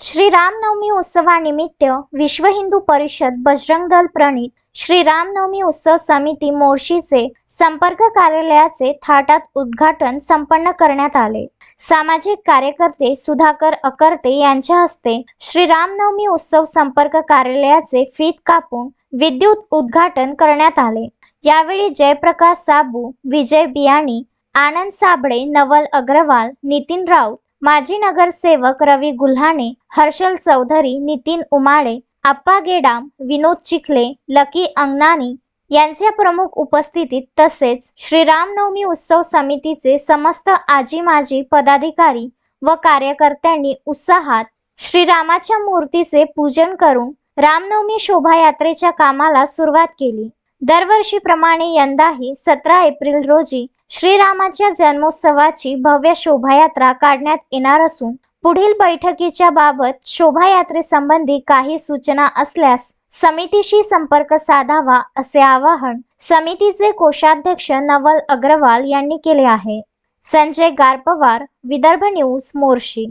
श्री रामनवमी उत्सवानिमित्त विश्व हिंदू परिषद बजरंग दल प्रणित श्री रामनवमी उत्सव समिती मोर्शीचे संपर्क कार्यालयाचे थाटात उद्घाटन संपन्न करण्यात आले. सामाजिक कार्यकर्ते सुधाकर अकर्ते यांच्या हस्ते श्री रामनवमी उत्सव संपर्क कार्यालयाचे फीत कापून विद्युत उद्घाटन करण्यात आले. यावेळी जयप्रकाश साबू विजय बियाणी आनंद साबळे नवल अग्रवाल नितीन राऊत माजी नगरसेवक रवी गुल्हाणे हर्षल चौधरी नितीन उमाळे आप्पा गेडाम विनोद चिखले लकी अंगनानी यांच्या प्रमुख उपस्थितीत तसेच श्रीरामनवमी उत्सव समितीचे समस्त आजी माजी पदाधिकारी व कार्यकर्त्यांनी उत्साहात श्रीरामाच्या मूर्तीचे पूजन करून रामनवमी शोभायात्रेच्या कामाला सुरुवात केली. दरवर्षीप्रमाणे यंदाही सतरा एप्रिल रोजी श्रीरामाच्या जन्मोत्सवाची भव्य शोभायात्रा काढण्यात येणार असून पुढील बैठकीच्या बाबत शोभायात्रेसंबंधी काही सूचना असल्यास समितीशी संपर्क साधावा असे आवाहन समितीचे कोषाध्यक्ष नवल अग्रवाल यांनी केले आहे. संजय गारपवार विदर्भ न्यूज मोर्शी.